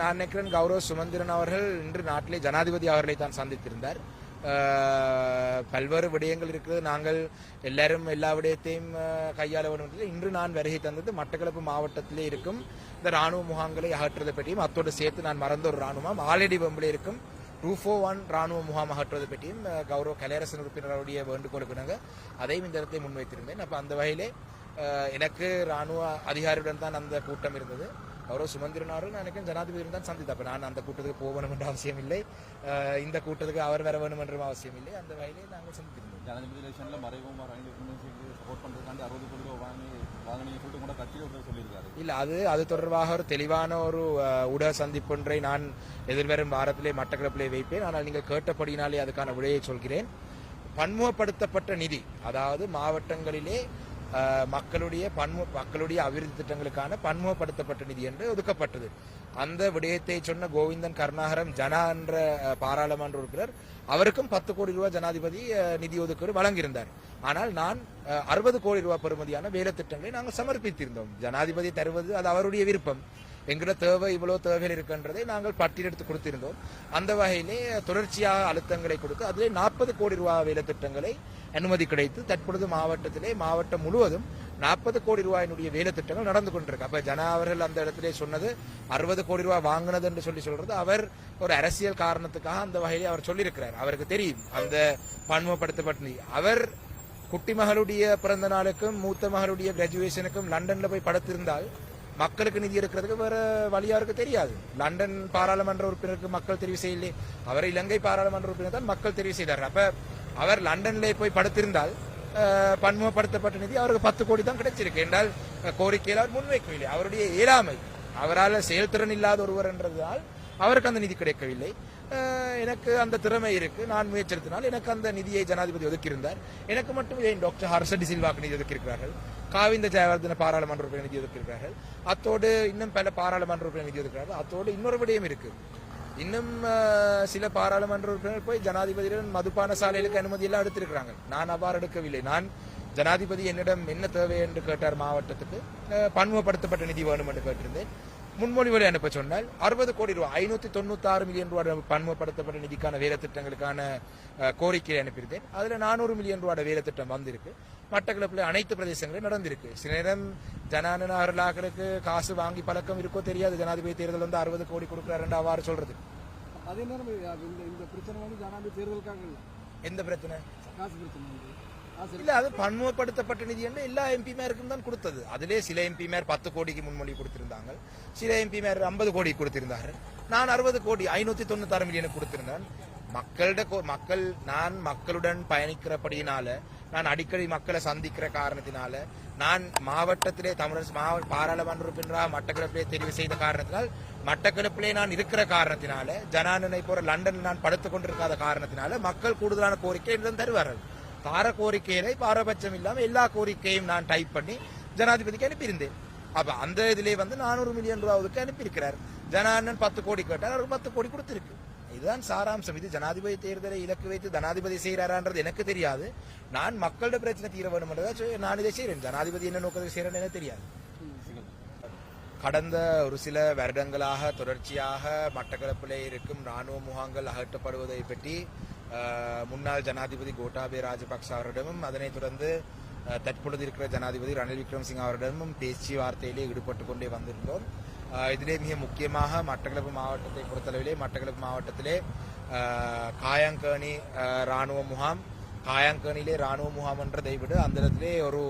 நான் நினைக்கிறேன் கௌரவ சுமந்திரன் அவர்கள் இன்று நாட்டிலே ஜனாதிபதி அவர்களை தான் சந்தித்திருந்தார். பல்வேறு விடயங்கள் இருக்கிறது. நாங்கள் எல்லாரும் எல்லா விடயத்தையும் கையாள வேண்டும் இன்று நான் வருகை தந்தது மட்டக்களப்பு மாவட்டத்திலே இருக்கும் இந்த ராணுவ முகாம்களை அகற்றுவதை பற்றியும் அத்தோடு சேர்த்து நான் மறந்த ஒரு ராணுவம் ஆலடி பம்பில் இருக்கும் ரூஃபோ ஒன் ராணுவ முகாம் அகற்றுவது பற்றியும் கௌரவ கலையரசன் உறுப்பினருடைய வேண்டுகோளுக்கு நாங்கள் அதையும் இந்த இடத்தை முன்வைத்திருந்தேன். அப்போ அந்த வகையிலே எனக்கு ராணுவ அதிகாரியுடன் தான் அந்த கூட்டம் இருந்தது. கௌரவ சுமந்திரன் அவர்கள் நான் நினைக்கிறேன் ஜனாதிபதியுடன் தான் சந்தித்தேன் அப்போ நான் அந்த கூட்டத்துக்கு போக வேணும் என்ற அவசியம் இல்லை. இந்த கூட்டத்துக்கு அவர் வர வேணும் என்ற அவசியம் இல்லை. அந்த வகையிலே நாங்கள் சந்தித்திருந்தோம். ஜனாதிபதி எலெக்ஷன்ல விக்ரமசிங்கே சப்போர்ட் பண்றதுக்காண்டி அறுபது கோடி ரூபாய் வாங்கி வாங்கினீங்க சொல்லிட்டு கூட கட்சியில் சொல்லியிருக்காரு. இல்ல அது அது தொடர்பாக ஒரு தெளிவான ஒரு ஊடக சந்திப்பொன்றை நான் எதிர்வரும் வாரத்திலே மட்டக்களப்பிலே வைப்பேன். ஆனால் நீங்கள் கேட்டபடினாலே அதுக்கான விடையை சொல்கிறேன். பன்முகப்படுத்தப்பட்ட நிதி அதாவது மாவட்டங்களிலே மக்களுடைய பன்மு மக்களுடைய அபிவிருத்தி திட்டங்களுக்கான பன்முகப்படுத்தப்பட்ட நிதி என்று ஒதுக்கப்பட்டது. அந்த விடயத்தை சொன்ன கோவிந்தன் கருணாகரம் ஜனா என்ற பாராளுமன்ற உறுப்பினர் அவருக்கும் பத்து கோடி ரூபாய் ஜனாதிபதி நிதி ஒதுக்கீடு வழங்கியிருந்தார். ஆனால் நான் அறுபது கோடி ரூபாய் பெறுமதியான வேலை திட்டங்களை நாங்கள் சமர்ப்பித்திருந்தோம். ஜனாதிபதி தருவது அது அவருடைய விருப்பம். எங்களோட தேவை இவ்வளவு தேவைகள் இருக்கின்றதை நாங்கள் பட்டியலெடுத்து கொடுத்திருந்தோம். அந்த வகையிலே தொடர்ச்சியாக அழுத்தங்களை கொடுத்து அதிலே நாற்பது கோடி ரூபாய் வேலை திட்டங்களை அனுமதி கிடைத்து தற்பொழுது மாவட்டத்திலே மாவட்டம் முழுவதும் நாற்பது கோடி ரூபாயினுடைய வேலை திட்டங்கள் நடந்து கொண்டிருக்கு. அப்ப ஜனா அவர்கள் அந்த இடத்திலே சொன்னது அறுபது கோடி ரூபாய் வாங்கினது என்று சொல்லி சொல்றது அவர் ஒரு அரசியல் காரணத்துக்காக அந்த வகையிலே அவர் சொல்லியிருக்கிறார். அவருக்கு தெரியும் அந்த பன்முகப்படுத்தப்பட்ட அவர் குட்டி மகளுடைய பிறந்த நாளுக்கும் மூத்த மகளுடைய கிராஜுவேஷனுக்கும் லண்டன்ல போய் படுத்திருந்தால் மக்களுக்கு நிதி எடுக்கிறதுக்கு வேற வழியாருக்கு தெரியாது. லண்டன் பாராளுமன்ற உறுப்பினருக்கு மக்கள் தெரிவு செய்யலே. அவர் இலங்கை பாராளுமன்ற உறுப்பினர் தான் மக்கள் தெரிவு செய்தார். அப்ப அவர் லண்டன்ல போய் படுத்திருந்தால் பன்முகப்படுத்தப்பட்ட நிதி அவருக்கு பத்து கோடி தான் கிடைச்சிருக்கு. என்றால் கோரிக்கையில் அவர் முன்வைக்கவில்லை. அவருடைய இயலாமை. அவரால் செயல்திறன் இல்லாத ஒருவர் என்றதால் அவருக்கு அந்த நிதி கிடைக்கவில்லை. எனக்கு அந்த திறமை இருக்கு. நான் முயற்சித்தினால் எனக்கு அந்த நிதியை ஜனாதிபதி ஒதுக்கியிருந்தார். எனக்கு மட்டும் ஏன் டாக்டர் ஹர்ஷடி சில்வாக்கு நிதி ஒதுக்கியிருக்கிறார்கள். காவிந்த ஜெயவர்தன பாராளுமன்ற உறுப்பினர் நிதி அத்தோடு இன்னும் பல பாராளுமன்ற உறுப்பினர் நிதி அத்தோடு இன்னொரு விடயம் இருக்கு. இன்னும் சில பாராளுமன்ற உறுப்பினர் போய் ஜனாதிபதியுடன் மதுபான சாலைகளுக்கு அனுமதி எல்லாம் எடுத்திருக்கிறாங்க. நான் அவ்வாறு எடுக்கவில்லை. நான் ஜனாதிபதி என்னிடம் என்ன தேவை என்று கேட்டார் மாவட்டத்துக்கு பன்முகப்படுத்தப்பட்ட நிதி வேணும் என்று கேட்டிருந்தேன். முன்மொழிவுகளை அனுப்ப சொன்னால் அறுபது கோடி ரூபாய் ஐநூத்தி தொண்ணூத்தி ஆறு மில்லியன் ரூபாய் பன்முகப்படுத்தப்பட்ட நிதிக்கான வேலை திட்டங்களுக்கான அஹ், கோரிக்கையை அனுப்பியிருந்தேன். அதுல நானூறு மில்லியன் ரூபாய் வேலை திட்டம் வந்திருக்கு. மட்டக்களப்பில் அனைத்து பிரதேசங்களும் நடந்திருக்கு. சில நேரம் ஜனானன அவர்களுக்கு காசு வாங்கி பழக்கம் இருக்கோ தெரியாது. ஜனாதிபதி தேர்தல் வந்து அறுபது கோடி கொடுக்குறாருன்னு அவ்வாறு சொல்றது. அதே நேரம் இந்த பிரச்சனை வந்து ஜனாதிபதி தேர்தலுக்காக இல்லை. எந்த பிரச்சனை? காசு பிரச்சனை இல்ல அது பன்முகப்படுத்தப்பட்ட நிதி என்று எல்லா எம்பிமாருக்கும் தான் கொடுத்தது. அதிலே சில எம்பிமார் பத்து கோடிக்கு முன்மொழி கொடுத்திருந்தாங்க சில எம்பிமார் ஐம்பது கோடி கொடுத்திருந்தார்கள். நான் அறுபது கோடி ஐநூத்தி தொண்ணூத்தாறு மில்லியனுக்கு கொடுத்திருந்தேன். மக்களிட கோ- மக்கள் நான் மக்களுடன் பயணிக்கிறபடியினால நான் அடிக்கடி மக்களை சந்திக்கிற காரணத்தினால நான் மாவட்டத்திலே தமிழர் மாவட்ட பாராளுமன்ற உறுப்பினராக மட்டக்களப்பிலே தெரிவு செய்த காரணத்தினால் மட்டக்களப்பிலே நான் இருக்கிற காரணத்தினால ஜனானனை போற லண்டனில் நான் படுத்துக் கொண்டிருக்காத காரணத்தினால மக்கள் கூடுதலான கோரிக்கை என்னிடம் தருவார்கள். தார கோரிக்கையில பாரபட்சம் இல்லாமல் எல்லா கோரிக்கையும் நான் டைப் பண்ணி ஜனாதிபதிக்கு அனுப்பியிருந்தேன். அப்ப அந்த இதிலே வந்து நானூறு மில்லியன் ரூபாவுக்கு அனுப்பியிருக்கிறார். ஜனானன் பத்து கோடி கேட்டார் அவருக்கு பத்து கோடி கொடுத்திருக்கு. இதுதான் சாராம்சம். இது ஜனாதிபதி தேர்தலை இலக்கு வைத்து ஜனாதிபதி செய்கிறாரான்றது எனக்கு தெரியாது. நான் மக்களோட பிரச்சனை தீர வேணும்ன்றதை நான் இதை செய்கிறேன் ஜனாதிபதி என்ன நோக்கத்தை செய்கிறேன் எனக்கு தெரியாது. கடந்த ஒரு சில வருடங்களாக தொடர்ச்சியாக மட்டக்களப்பிலே இருக்கும் ராணுவ முகாங்கள் அகற்றப்படுவதை பற்றி முன்னாள் ஜனாதிபதி கோட்டாபே ராஜபக்ச அவரிடமும் அதனைத் தொடர்ந்து தற்பொழுது இருக்கிற ஜனாதிபதி ரணில் விக்ரம்சிங் அவரிடமும் பேச்சு வார்த்தையிலே ஈடுபட்டு கொண்டே வந்திருந்தோம். இதிலே மிக முக்கியமாக மட்டக்களப்பு மாவட்டத்தை பொறுத்தளவிலே மட்டக்களப்பு மாவட்டத்திலே அஹ், காயாங்கேணி ராணுவ முகாம் காயாங்கணிலே ராணுவ முகாம் என்றதை விட அந்த இடத்திலே ஒரு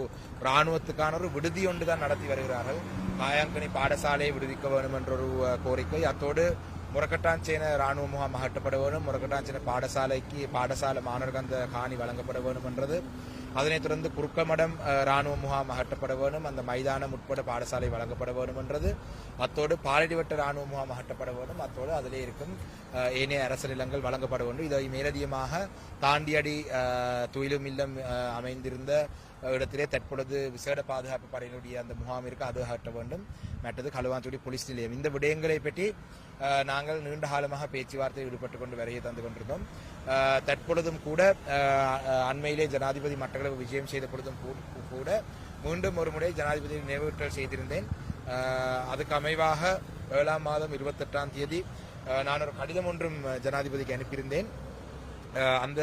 ராணுவத்துக்கான ஒரு விடுதி ஒன்று தான் நடத்தி வருகிறார்கள். காயாங்கணி பாடசாலையை விடுவிக்க வேண்டும் என்ற ஒரு கோரிக்கை. அத்தோடு முரக்கட்டாஞ்சேன ராணுவ முகாம் அகற்றப்பட வேண்டும் முரக்கட்டாஞ்சேன பாடசாலைக்கு பாடசாலை மாணவர்கள் அந்த காணி வழங்கப்பட வேண்டும் என்றது அதனைத் தொடர்ந்து குறுக்கமடம் இராணுவ ராணுவ முகாம் அகற்றப்பட வேண்டும் அந்த மைதானம் உட்பட பாடசாலை வழங்கப்பட வேண்டும் என்றது அத்தோடு பாலடிவட்ட ராணுவ முகாம் அகற்றப்பட வேண்டும் அத்தோடு அதிலே இருக்கும் ஏனைய அரசு நிலங்கள் வழங்கப்பட வேண்டும் இதை மேலதிகமாக தாண்டியடி துயிலும் இல்லம் அமைந்திருந்த இடத்திலே தற்பொழுது விசேட பாதுகாப்பு படையினுடைய அந்த முகாம் இருக்கு அது அகற்ற வேண்டும் மற்றது களுவாஞ்சுடி போலீஸ் நிலையம். இந்த விடயங்களை பற்றி நாங்கள் நீண்ட காலமாக பேச்சுவார்த்தையில் ஈடுபட்டு கொண்டு வரையை தந்து கொண்டிருந்தோம் தற்பொழுதும் கூட அண்மையிலே ஜனாதிபதி மட்டக்களவு விஜயம் செய்த பொழுதும் கூ- கூட மீண்டும் ஒரு முறை ஜனாதிபதி நினைவூட்டல் செய்திருந்தேன் அதுக்கு அமைவாக ஏழாம் மாதம் இருபத்தெட்டாம் தேதி நான் ஒரு கடிதம் ஒன்றும் ஜனாதிபதிக்கு அனுப்பியிருந்தேன் அந்த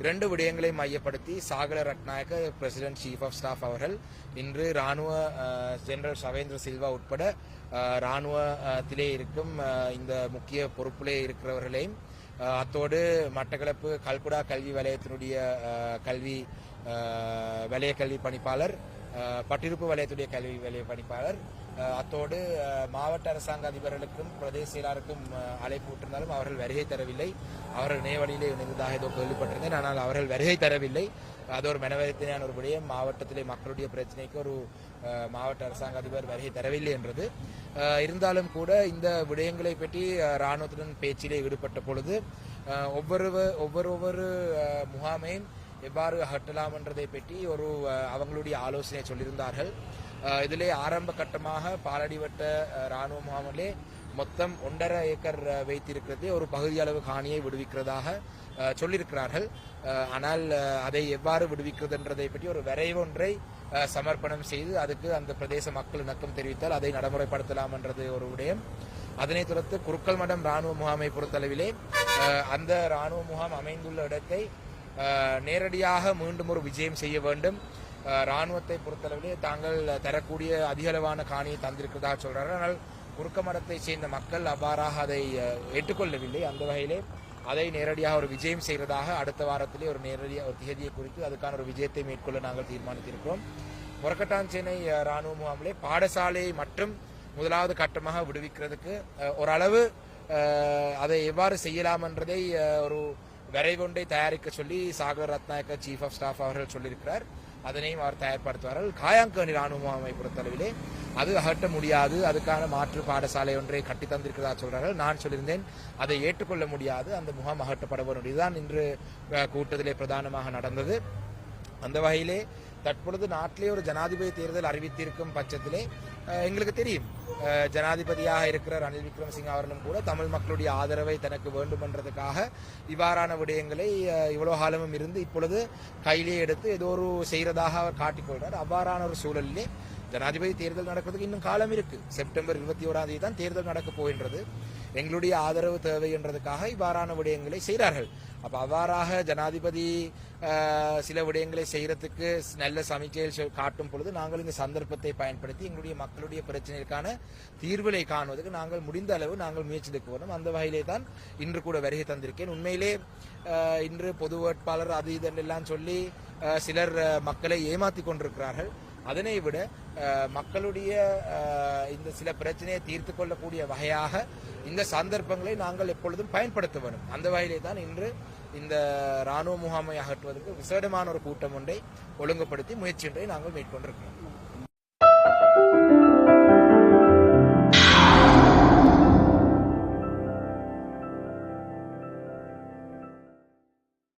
இரண்டு விடயங்களை மையப்படுத்தி Sagala Ratnayake president chief of staff அவர்கள் இன்று ராணுவ ஜெனரல் சவேந்திர சில்வா உட்பட ராணுவத்திலே இருக்கும் இந்த முக்கிய பொறுப்பிலே இருக்கிறவர்களையும் அத்தோடு மட்டக்களப்பு கல்குடா கல்வி வலயத்தினுடைய கல்வி அஹ், வலய கல்வி பணிப்பாளர் பட்டிருப்பு வலயத்துடைய கல்வி வலய பணிப்பாளர். அத்தோடு மாவட்ட அரசாங்க அதிபர்களுக்கும் பிரதேச செயலாளருக்கும் அழைப்பு விட்டிருந்தாலும் அவர்கள் வருகை தரவில்லை. அவர்கள் நேவழியிலே இணைந்ததாக ஏதோ கேள்விப்பட்டிருந்தேன். ஆனால் அவர்கள் வருகை தரவில்லை. அது ஒரு மனவரத்தினான ஒரு விடயம். மாவட்டத்திலே மக்களுடைய பிரச்சனைக்கு ஒரு மாவட்ட அரசாங்க அதிபர் வருகை தரவில்லை என்றது. இருந்தாலும் கூட இந்த விடயங்களை பற்றி இராணுவத்துடன் பேச்சிலே ஈடுபட்ட பொழுது ஒவ்வொரு ஒவ்வொரு ஒவ்வொரு முகாமையும் எவ்வாறு அகற்றலாம் என்றதை பற்றி ஒரு அவங்களுடைய ஆலோசனை சொல்லியிருந்தார்கள். இதிலே ஆரம்ப கட்டமாக பாலடிவட்ட இராணுவ ராணுவ முகாமிலே மொத்தம் ஒன்றரை ஏக்கர் வைத்திருக்கிறது. ஒரு பகுதியளவு காணியை விடுவிக்கிறதாக சொல்லியிருக்கிறார்கள். ஆனால் அதை எவ்வாறு விடுவிக்கிறது என்றதை பற்றி ஒரு வரைவொன்றை சமர்ப்பணம் செய்து அதுக்கு அந்த பிரதேச மக்கள் இணக்கம் தெரிவித்தால் அதை நடைமுறைப்படுத்தலாம் என்றது ஒரு விடயம். அதனைத் தொடர்ந்து குருக்கல் மடம் ராணுவ முகாமை பொறுத்தளவிலே அந்த ராணுவ முகாம் அமைந்துள்ள இடத்தை நேரடியாக மீண்டும் ஒரு விஜயம் செய்ய வேண்டும். இராணுவத்தை பொறுத்தளவிலே தாங்கள் தரக்கூடிய அதிகளவான காணியை தந்திருக்கிறதாக சொல்கிறார்கள் ஆனால் குறுக்க மடத்தை சேர்ந்த மக்கள் அவ்வாறாக அதை ஏற்றுக்கொள்ளவில்லை. அந்த வகையிலே அதை நேரடியாக ஒரு விஜயம் செய்கிறதாக அடுத்த வாரத்திலே ஒரு நேரடியாக ஒரு திகதியை குறித்து அதுக்கான ஒரு விஜயத்தை மேற்கொள்ள நாங்கள் தீர்மானித்திருக்கிறோம். முரக்கட்டாஞ்சேனை இராணுவ முகாமிலே பாடசாலையை மட்டும் முதலாவது கட்டமாக விடுவிக்கிறதுக்கு ஓரளவு அதை எவ்வாறு செய்யலாம் என்றதை ஒரு வரைவொன்றை தயாரிக்க சொல்லி Sagala Ratnayake chief of staff அவர்கள் சொல்லியிருக்கிறார். அதனையும் அவர் தயார்படுத்துவார்கள். காயாங்கணி ராணுவ முகாமை பொறுத்தளவிலே அது அகற்ற முடியாது. அதுக்கான மாற்று பாடசாலை ஒன்றை கட்டி தந்திருக்கிறதா சொல்றார்கள். நான் சொல்லியிருந்தேன் அதை ஏற்றுக்கொள்ள முடியாது. அந்த முகாம் அகற்றப்பட வேண்டும் இதுதான் இன்று கூட்டத்திலே பிரதானமாக நடந்தது. அந்த வகையிலே தற்பொழுது நாட்டிலே ஒரு ஜனாதிபதி தேர்தல் அறிவித்திருக்கும் பட்சத்திலே எங்களுக்கு தெரியும். ஜனாதிபதியாக இருக்கிற ரணில் விக்ரமசிங்க அவர்களும் கூட தமிழ் மக்களுடைய ஆதரவை தனக்கு வேண்டுமன்றதுக்காக இவ்வாறான விடயங்களை இவ்வளோ காலமும் இருந்து இப்பொழுது கையிலே எடுத்து ஏதோ ஒரு செய்கிறதாக அவர் காட்டிக்கொள்கிறார் அவ்வாறான ஒரு சூழலிலே ஜனாதிபதி தேர்தல் நடக்கிறதுக்கு இன்னும் காலம் இருக்கு. செப்டம்பர் இருபத்தி ஓராம் தேதி தான் தேர்தல் நடக்க போகின்றது. எங்களுடைய ஆதரவு தேவை என்றதுக்காக இவ்வாறான விடயங்களை செய்கிறார்கள். அப்போ அவ்வாறாக ஜனாதிபதி சில விடயங்களை செய்கிறதுக்கு நல்ல சமிக்கையில் காட்டும் பொழுது நாங்கள் இந்த சந்தர்ப்பத்தை பயன்படுத்தி எங்களுடைய மக்களுடைய பிரச்சனைக்கான தீர்வுகளை காணுவதற்கு நாங்கள் முடிந்த அளவு நாங்கள் முயற்சி எடுக்க வேண்டும். அந்த வகையிலே தான் இன்று கூட வருகை தந்திருக்கேன் உண்மையிலே இன்று பொது வேட்பாளர் அது இதெல்லாம் சொல்லி சிலர் மக்களை ஏமாத்தி கொண்டிருக்கிறார்கள். அதனை விட மக்களுடைய இந்த சில பிரச்சனையை தீர்த்து கொள்ளக்கூடிய வகையாக இந்த சந்தர்ப்பங்களை நாங்கள் எப்பொழுதும் பயன்படுத்த வேண்டும். அந்த வகையிலே தான் இன்று இந்த ராணுவ முகாமை அகற்றுவதற்கு விசேடமான ஒரு கூட்டம் ஒன்றை ஒழுங்குபடுத்தி முயற்சி ஒன்றை நாங்கள் மேற்கொண்டிருக்கிறோம்.